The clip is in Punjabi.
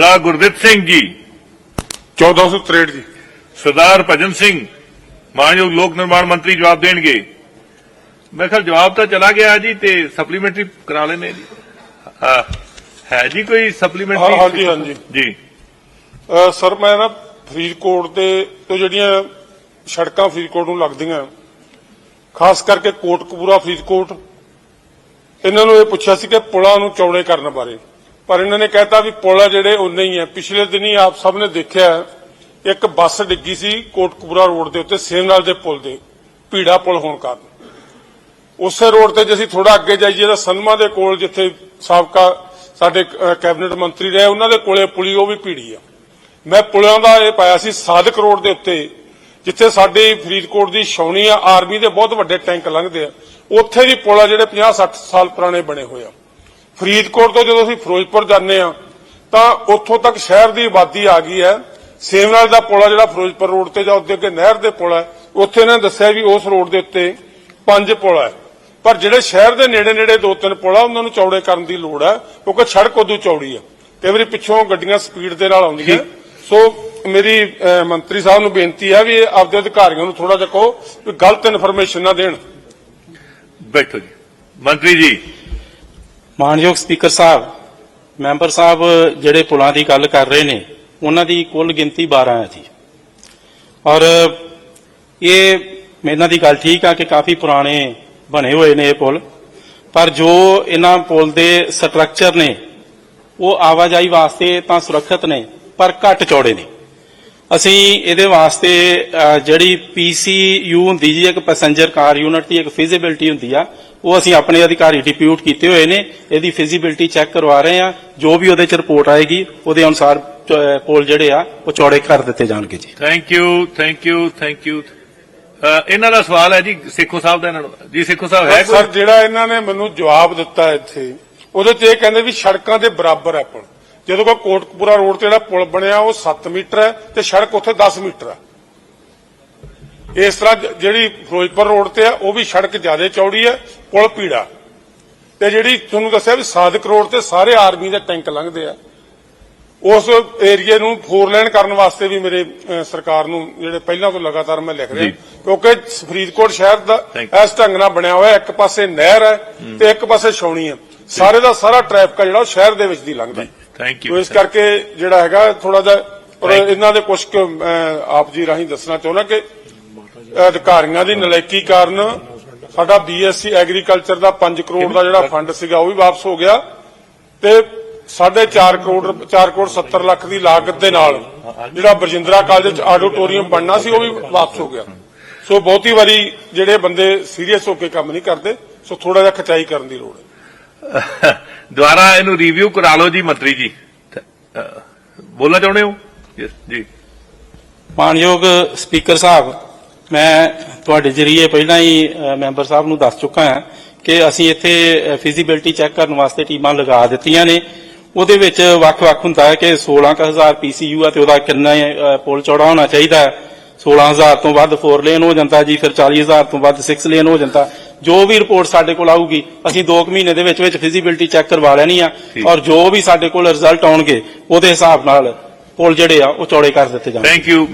ਸਰਦਾਰ ਗੁਰਦਿੱਤ ਸਿੰਘ ਜੀ। 1463 ਜੀ। ਸਰਦਾਰ ਭਜਨ ਸਿੰਘ ਮਾਨਯੋਗ ਲੋਕ ਨਿਰਮਾਣ ਮੰਤਰੀ ਜਵਾਬ ਦੇਣਗੇ। ਮੈਂ ਖਿਆਲ ਜਵਾਬ ਤਾਂ ਚਲਾ ਗਿਆ ਜੀ ਤੇ ਸਪਲੀਮੈਂਟਰੀ ਕਰਾ ਲੈਨੇ ਜੀ। ਹਾਂ, ਹੈ ਜੀ ਕੋਈ ਸਪਲੀਮੈਂਟਰੀ ਹਾਂ, ਹਾਂਜੀ, ਹਾਂਜੀ। ਜੀ। ਅਹ ਸਰ ਮੈਂ ਨਾ ਫਰੀਦਕੋਟ ਦੇ ਤੋਂ ਜਿਹੜੀਆਂ ਸੜਕਾਂ ਫਰੀਦਕੋਟ ਨੂੰ ਲੱਗਦੀਆਂ ਖਾਸ ਕਰਕੇ ਕੋਟਕਪੂਰਾ ਫਰੀਦਕੋਟ ਇਹਨਾਂ ਨੂੰ ਇਹ ਪੁੱਛਿਆ ਸੀ ਕਿ ਪੁਲਾਂ ਨੂੰ ਚੌੜੇ ਕਰਨ ਬਾਰੇ। ਪਰ ਇਹਨਾਂ ਨੇ ਕਹਿਤਾ ਵੀ ਪੁਲ ਆ ਜਿਹੜੇ ਉਨੇ ਹੀ ਆ। ਪਿਛਲੇ ਦਿਨੀ ਆਪ ਸਭ ਨੇ ਦੇਖਿਆ, ਇੱਕ ਬੱਸ ਡਿੱਗੀ ਸੀ ਕੋਟਕਪੂਰਾ ਰੋਡ ਦੇ ਉੱਤੇ ਸੇਮਨਾਲ ਦੇ ਪੁਲ ਦੇ, ਭੀੜਾ ਪੁਲ ਹੋਣ ਕਾਰਨ। ਉਸੇ ਰੋਡ ਤੇ ਜੇ ਅਸੀਂ ਥੋੜਾ ਅੱਗੇ ਜਾਈਏ ਤਾਂ ਸਨਮਾ ਦੇ ਕੋਲ ਜਿੱਥੇ ਸਾਬਕਾ ਸਾਡੇ ਕੈਬਨਿਟ ਮੰਤਰੀ ਰਹੇ, ਉਹਨਾਂ ਦੇ ਕੋਲੇ ਪੁਲੀ, ਉਹ ਵੀ ਭੀੜੀ ਆ। ਮੈਂ ਪੁਲਾਂ ਦਾ ਇਹ ਪਾਇਆ ਸੀ ਸਾਦਕ ਰੋਡ ਦੇ ਉੱਤੇ, ਜਿੱਥੇ ਸਾਡੇ ਫਰੀਦਕੋਟ ਦੀ ਛਾਉਣੀ ਆ, ਆਰਮੀ ਦੇ ਬਹੁਤ ਵੱਡੇ ਟੈਂਕ ਲੰਘਦੇ ਆ। ਉੱਥੇ ਵੀ ਪੁਲ ਆ ਜਿਹੜੇ 50 60 ਸਾਲ ਪੁਰਾਣੇ ਬਣੇ ਹੋਏ ਆ। ਫਰੀਦਕੋਟ ਤੋਂ ਜਦੋਂ ਅਸੀਂ ਫਿਰੋਜ਼ਪੁਰ ਜਾਂਦੇ ਆ ਤਾਂ ਉੱਥੋਂ ਤੱਕ ਸ਼ਹਿਰ ਦੀ ਆਬਾਦੀ ਆ ਗਈ ਹੈ। ਸੇਮਨਾਲ ਦਾ ਪੁਲ ਆ ਜਿਹੜਾ ਫਿਰੋਜ਼ਪੁਰ ਰੋਡ ਤੇ ਜਾਂ ਉੱਤੇ ਅੱਗੇ ਨਹਿਰ ਦੇ ਪੁਲ ਹੈ ਉੱਥੇ ਇਹਨਾਂ ਨੇ ਦੱਸਿਆ ਵੀ ਉਸ ਰੋਡ ਦੇ ਉੱਤੇ ਪੰਜ ਪੁਲ ਹੈ। ਪਰ ਜਿਹੜੇ ਸ਼ਹਿਰ ਦੇ ਨੇੜੇ ਨੇੜੇ ਦੋ ਤਿੰਨ ਪੁਲ ਆ ਉਹਨਾਂ ਨੂੰ ਚੌੜੇ ਕਰਨ ਦੀ ਲੋੜ ਹੈ ਕਿਉਂਕਿ ਸੜਕ ਉਦੋਂ ਚੌੜੀ ਆ ਕਈ ਵਾਰੀ ਪਿੱਛੋਂ ਗੱਡੀਆਂ ਸਪੀਡ ਦੇ ਨਾਲ ਆਉਂਦੀਆਂ। ਸੋ ਮੇਰੀ ਮੰਤਰੀ ਸਾਹਿਬ ਨੂੰ ਬੇਨਤੀ ਹੈ ਵੀ ਆਪਦੇ ਅਧਿਕਾਰੀਆਂ ਨੂੰ ਥੋੜਾ ਜਿਹਾ ਕਹੋ ਵੀ ਗਲਤ ਇਨਫੋਰਮੇਸ਼ਨ ਨਾ ਦੇਣ। ਬੈਠੋ ਜੀ। ਮੰਤਰੀ ਜੀ ਮਾਨਯੋਗ ਸਪੀਕਰ ਸਾਹਿਬ ਮੈਂਬਰ ਸਾਹਿਬ ਜਿਹੜੇ ਪੁਲਾਂ ਦੀ ਗੱਲ ਕਰ ਰਹੇ ਨੇ ਉਹਨਾਂ ਦੀ ਕੁੱਲ ਗਿਣਤੀ 12 ਹੈ ਜੀ। ਔਰ ਇਹ ਇਹਨਾਂ ਦੀ ਗੱਲ ਠੀਕ ਆ ਕਿ ਕਾਫੀ ਪੁਰਾਣੇ ਬਣੇ ਹੋਏ ਨੇ ਇਹ ਪੁਲ ਪਰ ਜੋ ਇਹਨਾਂ ਪੁਲ ਦੇ ਸਟਰਕਚਰ ਨੇ ਉਹ ਆਵਾਜਾਈ ਵਾਸਤੇ ਤਾਂ ਸੁਰੱਖਿਅਤ ਨੇ ਪਰ ਘੱਟ ਚੌੜੇ ਨੇ। ਅਸੀਂ ਇਹਦੇ ਵਾਸਤੇ ਅਹ, ਜਿਹੜੀ ਪੀਸੀਯੂ ਹੁੰਦੀ ਜੀ ਇੱਕ ਪੈਸੇਂਜਰ ਕਾਰ ਯੂਨਿਟ ਦੀ ਇੱਕ ਫਿਜ਼ੀਬਿਲਟੀ ਹੁੰਦੀ ਆ ਉਹ ਅਸੀਂ ਆਪਣੇ ਅਧਿਕਾਰੀ ਡਿਪਿਊਟ ਕੀਤੇ ਹੋਏ ਨੇ ਇਹਦੀ ਫਿਜ਼ੀਬਿਲਟੀ ਚੈੱਕ ਕਰਵਾ ਰਹੇ ਆ ਜੋ ਵੀ ਉਹਦੇ ਚ ਰਿਪੋਰਟ ਆਏਗੀ ਉਹਦੇ ਅਨੁਸਾਰ ਪੁਲ ਜਿਹੜੇ ਆ ਉਹ ਚੌੜੇ ਕਰ ਦਿੱਤੇ ਜਾਣਗੇ ਜੀ। Thank you thank you thank you ਇਹਨਾਂ ਦਾ ਸਵਾਲ ਹੈ ਜੀ ਸੇਖੋ ਸਾਹਿਬ ਦਾ ਇਹਨਾਂ ਨੂੰ ਜੀ ਸੇਖੋ ਸਾਹਿਬ ਹੈ ਸਰ ਜਿਹੜਾ ਇਹਨਾਂ ਨੇ ਮੈਨੂੰ ਜਵਾਬ ਦਿੱਤਾ ਇੱਥੇ ਉਹਦੇ 'ਚ ਇਹ ਕਹਿੰਦੇ ਵੀ ਸੜਕਾਂ ਦੇ ਬਰਾਬਰ ਹੈ ਪੁਲ। ਜਦੋਂ ਕੋ ਕੋਟਕਪੂਰਾ ਰੋਡ ਤੇ ਜਿਹੜਾ ਪੁਲ ਬਣਿਆ ਉਹ 7 ਮੀਟਰ ਹੈ ਤੇ ਸੜਕ ਉੱਥੇ 10 ਮੀਟਰ ਹੈ। ਇਸ ਤਰ੍ਹਾਂ ਜਿਹੜੀ ਫਿਰੋਜ਼ਪੁਰ ਰੋਡ ਤੇ ਆ ਉਹ ਵੀ ਸੜਕ ਜ਼ਿਆਦਾ ਚੌੜੀ ਹੈ ਪੁਲ ਪੀੜਾ ਤੇ ਜਿਹੜੀ ਤੁਹਾਨੂੰ ਦੱਸਿਆ ਵੀ ਸਾਦਕ ਰੋਡ ਤੇ ਸਾਰੇ ਆਰਮੀ ਦੇ ਟੈਂਕ ਲੰਘਦੇ ਆ ਉਸ ਏਰੀਏ ਨੂੰ ਫੋਰ ਲਾਈਨ ਕਰਨ ਵਾਸਤੇ ਵੀ ਮੇਰੇ ਸਰਕਾਰ ਨੂੰ ਜਿਹੜੇ ਪਹਿਲਾਂ ਤੋਂ ਲਗਾਤਾਰ ਮੈਂ ਲਿਖ ਰਿਹਾ। ਕਿਉਂਕਿ ਫਰੀਦਕੋਟ ਸ਼ਹਿਰ ਦਾ. ਇਸ ਢੰਗ ਨਾਲ ਬਣਿਆ ਹੋਇਆ ਇੱਕ ਪਾਸੇ ਨਹਿਰ ਹੈ ਤੇ ਇੱਕ ਪਾਸੇ ਛਾਉਣੀ ਹੈ ਸਾਰੇ ਦਾ ਸਾਰਾ ਟ੍ਰੈਫਿਕ ਆ ਜਿਹੜਾ ਸ਼ਹਿਰ ਦੇ ਵਿੱਚ ਦੀ ਲੰਘਦਾ ਥੈਂਕ ਯੂ ਇਸ ਕਰਕੇ ਜਿਹੜਾ ਹੈਗਾ ਥੋੜਾ ਜਿਹਾ ਔਰ. ਇਹਨਾਂ ਦੇ ਕੁਝ ਆਪ ਜੀ ਰਾਹੀਂ ਦੱਸਣਾ ਚਾਹੁੰਦਾ ਕਿ ਅਧਿਕਾਰੀਆਂ ਦੀ ਨਲਾਇਕੀ ਕਾਰਨ ਸਾਡਾ ਬੀਐਸਸੀ ਐਗਰੀਕਲਚਰ ਦਾ 5 ਕਰੋੜ ਦਾ ਜਿਹੜਾ ਫੰਡ ਸੀਗਾ ਉਹ ਵੀ ਵਾਪਸ ਹੋ ਗਿਆ ਤੇ 4.5 ਕਰੋੜ 4 ਕਰੋੜ 70 ਲੱਖ ਦੀ ਲਾਗਤ ਦੇ ਨਾਲ ਜਿਹੜਾ ਬਰਜਿੰਦਰਾ ਕਾਲਜ ਚ ਆਡੀਟੋਰੀਅਮ ਬਣਨਾ ਸੀ ਉਹ ਵੀ ਵਾਪਸ ਹੋ ਗਿਆ। ਸੋ ਬਹੁਤੀ ਵਾਰੀ ਜਿਹੜੇ ਬੰਦੇ ਸੀਰੀਅਸ ਹੋ ਕੇ ਕੰਮ ਨਹੀਂ ਕਰਦੇ ਸੋ ਥੋੜਾ ਜਿਹਾ ਖਚਾਈ ਕਰਨ ਦੀ ਲੋੜ ਹੈ। ਦੁਬਾਰਾ ਇਹਨੂੰ ਰਿਵਿਊ ਕਰਾ ਲਓ ਜੀ ਮੰਤਰੀ ਜੀ। ਬੋਲਣਾ ਚਾਹੁੰਦੇ ਹੋ? ਜੀ। ਮਾਨਯੋਗ ਸਪੀਕਰ ਸਾਹਿਬ ਮੈਂ ਤੁਹਾਡੇ ਜਰੀਏ ਪਹਿਲਾਂ ਹੀ ਮੈਂਬਰ ਸਾਹਿਬ ਨੂੰ ਦੱਸ ਚੁੱਕਾ ਹਾਂ ਕਿ ਅਸੀਂ ਇੱਥੇ ਫਿਜ਼ੀਬਿਲਟੀ ਚੈੱਕ ਕਰਨ ਵਾਸਤੇ ਟੀਮਾਂ ਲਗਾ ਦਿੱਤੀਆਂ ਨੇ। ਉਹਦੇ ਵਿੱਚ ਵੱਖ-ਵੱਖ ਹੁੰਦਾ ਹੈ ਕਿ 16000 ਪੀਸੀਯੂ ਆ ਤੇ ਉਹਦਾ ਕਿੰਨਾ ਪੁਲ ਚੌੜਾ ਹੋਣਾ ਚਾਹੀਦਾ ਹੈ। 16000 ਤੋਂ ਵੱਧ 4 ਲੇਨ ਹੋ ਜਾਂਦਾ ਜੀ ਫਿਰ 40000 ਤੋਂ ਵੱਧ 6 ਲੇਨ ਹੋ ਜਾਂਦਾ। ਜੋ ਵੀ ਰਿਪੋਰਟ ਸਾਡੇ ਕੋਲ ਆਊਗੀ ਅਸੀਂ 2 ਮਹੀਨੇ ਦੇ ਵਿੱਚ ਵਿੱਚ ਫਿਜ਼ੀਬਿਲਟੀ ਚੈੱਕ ਕਰਵਾ ਲੈਣੀ ਆ। ਔਰ ਜੋ ਵੀ ਸਾਡੇ ਕੋਲ ਰਿਜ਼ਲਟ ਆਉਣਗੇ ਉਹਦੇ ਹਿਸਾਬ ਨਾਲ ਪੁਲ ਜਿਹੜੇ ਆ ਉਹ ਚੌੜੇ ਕਰ ਦਿੱਤੇ ਜਾਣਗੇ। Thank you